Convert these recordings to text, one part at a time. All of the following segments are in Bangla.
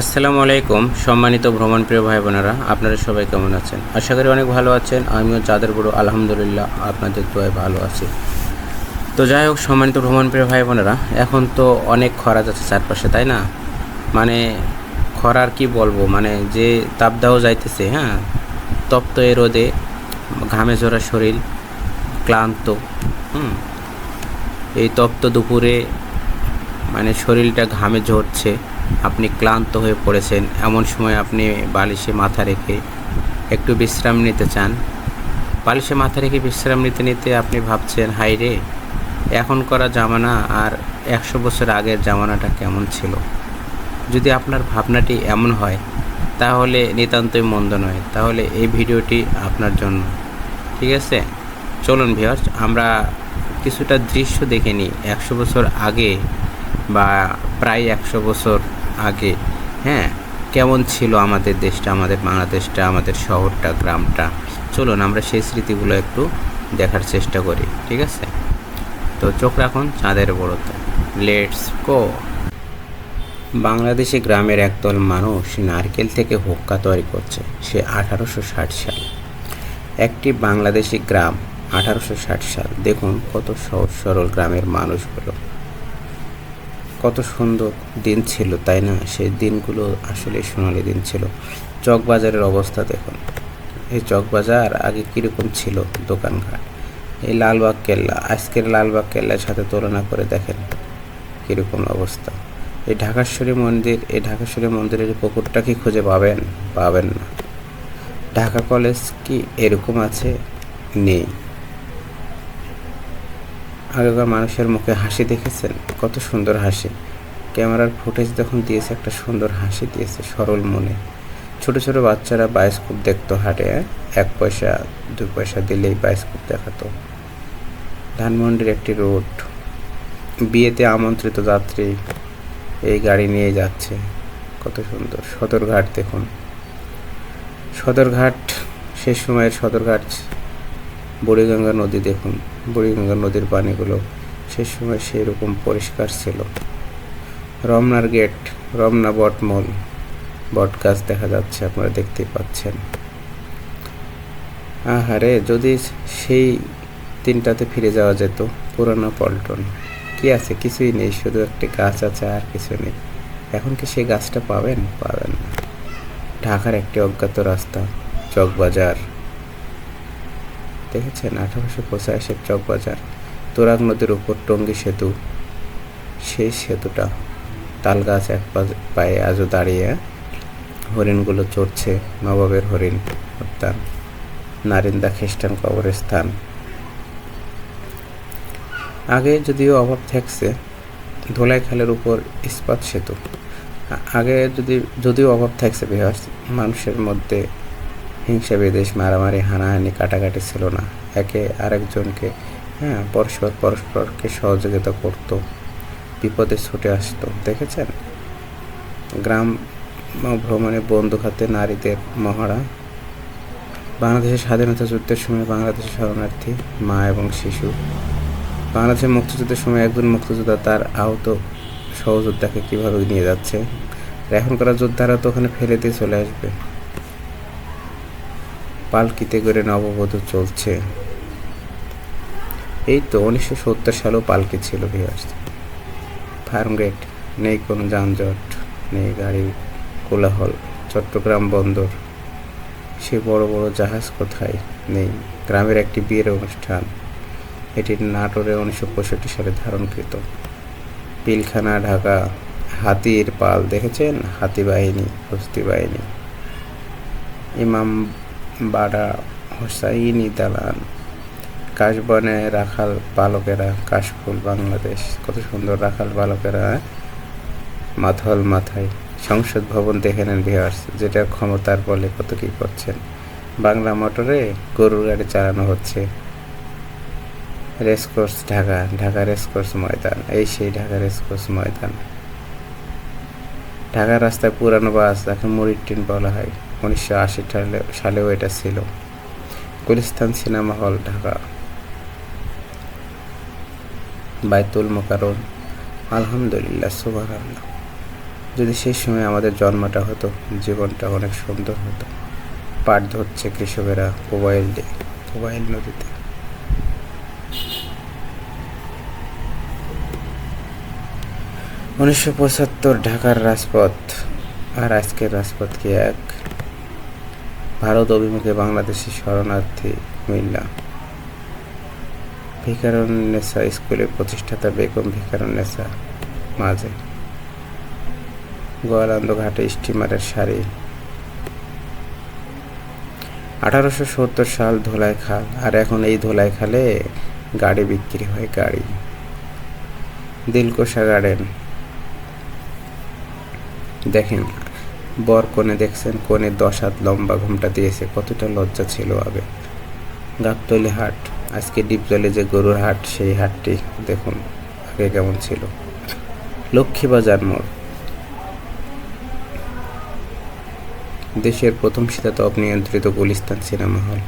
আসসালামু আলাইকুম, সম্মানিত ভ্রমণপ্রিয় ভাই বোনেরা আপনারা সবাই কেমন আছেন? আশা করি অনেক ভালো আছেন, আমিও যাদের বড়, আলহামদুলিল্লাহ আপনাদের দোয়ায় ভালো আছি। তো যাই হোক, সম্মানিত ভ্রমণপ্রিয় ভাই বোনেরা এখন তো অনেক খরা যাচ্ছে চারপাশে, তাই না? মানে খরার কি বলব মানে যে তাপদাহ যাইতেছে হ্যাঁ তপ্ত এ রোদে, ঘামে ঝরা শরীর, ক্লান্ত, হুম, এই তপ্ত দুপুরে মানে শরীরটা ঘামে ঝরছে, আপনি ক্লান্ত হয়ে পড়েছেন, এমন সময় আপনি বালিশে মাথা রেখে একটু বিশ্রাম নিতে চান। বালিশে মাথা রেখে বিশ্রাম নিতে নিতে আপনি ভাবছেন হাই রে, এখন করা জামানা আর একশো বছর আগের জামানাটা কেমন ছিল? যদি আপনার ভাবনাটি এমন হয়, তাহলে নিতান্তই মন্দ নয়। তাহলে এই ভিডিওটি আপনার জন্য। ঠিক আছে? চলুন ভিওর্স আমরা কিছুটা দৃশ্য দেখে নিই। একশো বছর আগে বা প্রায় একশো বছর আগে হ্যাঁ? কেমন ছিল আমাদের দেশটা, আমাদের বাংলাদেশটা, আমাদের শহরটা, গ্রামটা? চলুন আমরা সেই স্মৃতিগুলো একটু দেখার চেষ্টা করি, ঠিক আছে? তো চোখ রাখুন, চাঁদের বড়তে। লেটস গো বাংলাদেশি গ্রামের একদল মানুষ নারকেল থেকে হুক্কা তৈরি করছে, সে আঠারোশো ষাট সাল। একটি বাংলাদেশি গ্রাম আঠারোশো ষাট সাল। দেখুন কত সহজ সরল গ্রামের মানুষগুলো। কত সুন্দর দিন ছিল, তাই না? সেই দিনগুলো আসলে সোনালি দিন ছিল। চকবাজারের অবস্থা দেখুন। এই চকবাজার আগে কীরকম ছিল দোকানঘাট? এই লালবাগ কেল্লা, আজকের লালবাগ কেল্লার সাথে তুলনা করে দেখেন কীরকম অবস্থা। এই ঢাকাশ্বরী মন্দির, এই ঢাকাশ্বরী মন্দিরের পুকুরটা কি খুঁজে পাবেন? পাবেন না। ঢাকা কলেজ কি এরকম আছে? নেই। আগেকার মানুষের মুখে হাসি দেখেছেন? কত সুন্দর হাসি। ক্যামেরার ফুটেজ যখন দিয়েছে, একটা সুন্দর হাসি দিয়েছে সরল মনে। ছোট ছোট বাচ্চারা বায়োস্কোপ দেখতো হাটে এক পয়সা দু পয়সা দিলেই বায়োস্কোপ দেখাতো। ধানমন্ডির একটি রোড। বিয়েতে আমন্ত্রিত যাত্রী এই গাড়ি নিয়ে যাচ্ছে। কত সুন্দর। সদরঘাট দেখুন। সদরঘাট শেষ সময়ের সদরঘাট, বুড়িগঙ্গা নদী দেখুন। বুড়িগঙ্গা নদীর পানিগুলো সে সময় সেই রকম পরিষ্কার ছিল। রমনার গেট, রমনা বটমল বট গাছ দেখা যাচ্ছে, আপনারা দেখতেই পাচ্ছেন। আহারে, যদি সেই তিনটাতে ফিরে যাওয়া যেত, পুরানো পল্টন। কি আছে? কিছুই নেই, শুধু একটি গাছ আছে, আর কিছু নেই। এখন কি সেই গাছটা পাবেন? পাবেন না। ঢাকার একটি অজ্ঞাত রাস্তা, চকবাজার। দেখেছেন আঠারোশো পঁচাশির চকবাজার। তোরাগ নদীর উপর টঙ্গী সেতু। সেই সেতুটা তাল গাছ এক পায়ে আজও দাঁড়িয়ে হরিণগুলো চড়ছে নবাবের হরিণ উদ্যান, নারিন্দা খ্রিস্টান কবরস্থান। আগে যদিও অভাব থাকছে, ধোলাই খালের উপর ইস্পাত সেতু। আগে যদি যদিও অভাব থাকছে বিহার মানুষের মধ্যে হিংসা বিদেশ মারামারি, হানাহানি, কাটাকাটি ছিল না। একে আরেকজনকে হ্যাঁ পরস্পর, পরস্পরকে সহযোগিতা করত। বিপদে ছুটে আসতো, দেখেছেন? গ্রাম ভ্রমণে বন্ধু হাতে নারীদের মহারা বাংলাদেশের স্বাধীনতা যুদ্ধের সময় বাংলাদেশের শরণার্থী মা এবং শিশু। বাংলাদেশের মুক্তিযুদ্ধের সময় একজন মুক্তিযোদ্ধা তার আহত সহযোদ্ধাকে কীভাবে নিয়ে যাচ্ছে? এখনকার যোদ্ধারা তো ওখানে ফেলে দিয়ে চলে আসবে। পালকিতে করে নববধূ চলছে। এই তো উনিশশো সত্তর সালেও পালকি ছিল ভিয়ার্স ফার্মগেট নেই কোনো যানজট, নেই গাড়ি, কোলাহল, চট্টগ্রাম বন্দর। সে বড় বড় জাহাজ কোথায়? নেই। গ্রামের একটি বিয়ের অনুষ্ঠান। এটি নাটোরে উনিশশো পঁয়ষট্টি সালে ধারণকৃত। পিলখানা, ঢাকা, হাতির পাল, দেখেছেন? হাতি বাহিনী, হস্তি বাহিনী। ইমাম বাড়া হোসাইনি দালান, কাশবনে রাখাল বালকেরা, কাশফুল বাংলাদেশ, কত সুন্দর রাখাল বালকেরা মাথল মাথায়। সংসদ ভবন দেখে নেন বিহার্স যেটা ক্ষমতার বলে কত কী করছেন। বাংলা মোটরে গরুর গাড়ি চালানো হচ্ছে। রেসকোর্স ঢাকা ঢাকা রেসকোর্স ময়দান, এই সেই ঢাকা রেসকোর্স ময়দান। ঢাকা রাস্তায় পুরানো বাস যাকে মুড়ির টিন বলা হয়। উনিশশো আশি সালে, সালেও এটা ছিল। Gulistan cinema hall, Dhaka. বাইতুল মোকারম আলহামদুলিল্লাহ সুবাহ যদি সেই সময় আমাদের জন্মটা হতো, জীবনটা অনেক সুন্দর হতো। পাট ধরছে কৃষকেরা মোবাইল দিয়ে মোবাইল নদীতে। উনিশশো পঁচাত্তর ঢাকার রাজপথ আর আজকের রাজপথ কি এক? ভারত অভিমুখে বাংলাদেশি শরণার্থী মিল্লা ভিকারুন্নেসা স্কুলের প্রতিষ্ঠাতা বেগম ভিকারুন্নেসা মাঝে। গোয়ালন্দ ঘাটে স্টিমারের সারি আঠারোশো সত্তর সাল ধোলাই খাল, আর এখন এই ধোলাই খালে গাড়ি বিক্রি হয় গাড়ি। দিলকোষা গার্ডেন। দেখেন, বর কোণে দেখছেন, কোণে দশ হাত লম্বা ঘুমটা দিয়েছে, কতটা লজ্জা ছিল আগে। গাবতলি হাট, আজকে ডিপজলে যে গরুর হাট, সেই হাটটি দেখুন, আগে কেমন ছিল। লক্ষ্মীবাজার মোড়। দেশের প্রথম শীতাতপ নিয়ন্ত্রিত গুলিস্তান সিনেমা হল।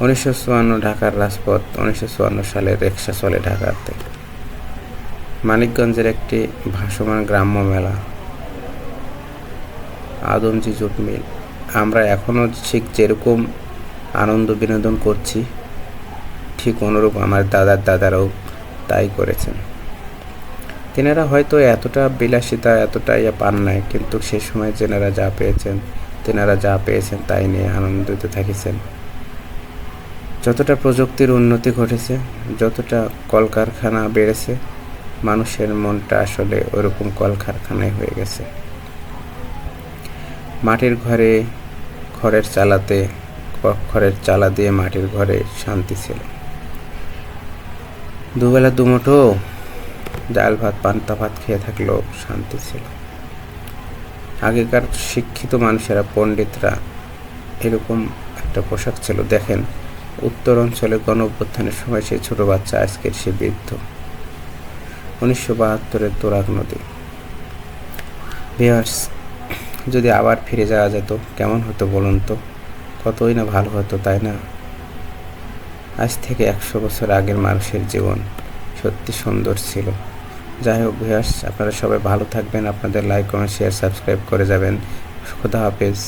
উনিশশো চুয়ান্ন ঢাকার রাজপথ, উনিশশো চুয়ান্ন সালে রিক্সা চলে ঢাকাতে। মানিকগঞ্জের একটি ভাসমান গ্রাম্য মেলা, আদমজি জুট মিল। আমরা এখনও ঠিক যেরকম আনন্দ বিনোদন করছি, ঠিক অনুরূপ আমার দাদার দাদারাও তাই করেছেন। তেনারা হয়তো এতটা বিলাসিতা এতটা ইয়ে পান নাই, কিন্তু সে সময় যেনারা যা পেয়েছেন, তেনারা যা পেয়েছেন তাই নিয়ে আনন্দিত থাকিছেন। যতটা প্রযুক্তির উন্নতি ঘটেছে, যতটা কলকারখানা বেড়েছে মানুষের মনটা আসলে ওরকম কলকারখানায় হয়ে গেছে। মাটির ঘরে, খড়ের চালাতে, খড়ের চালা দিয়ে মাটির ঘরে শান্তি ছিল। দুবেলা দুমুঠো ডাল ভাত, পান্তা ভাত খেয়ে থাকলেও শান্তি ছিল। আগেকার শিক্ষিত মানুষেরা, পণ্ডিতরা এরকম একটা পোশাক ছিল। দেখেন, উত্তর অঞ্চলে গণ সময় সেই ছোট বাচ্চা আজকের সে বৃদ্ধ। উনিশশো বাহাত্তরের তোরাগ নদী। বিহার্স যদি আবার ফিরে যাওয়া যেত, কেমন হতো বলুন তো? কতই না ভালো হতো, তাই না? আজ থেকে একশো বছর আগের মানুষের জীবন সত্যি সুন্দর ছিল। যাই হোক ভিয়ার্স আপনারা সবাই ভালো থাকবেন। আপনাদের লাইক কমেন্ট শেয়ার সাবস্ক্রাইব করে যাবেন। খুদা হাফেজ।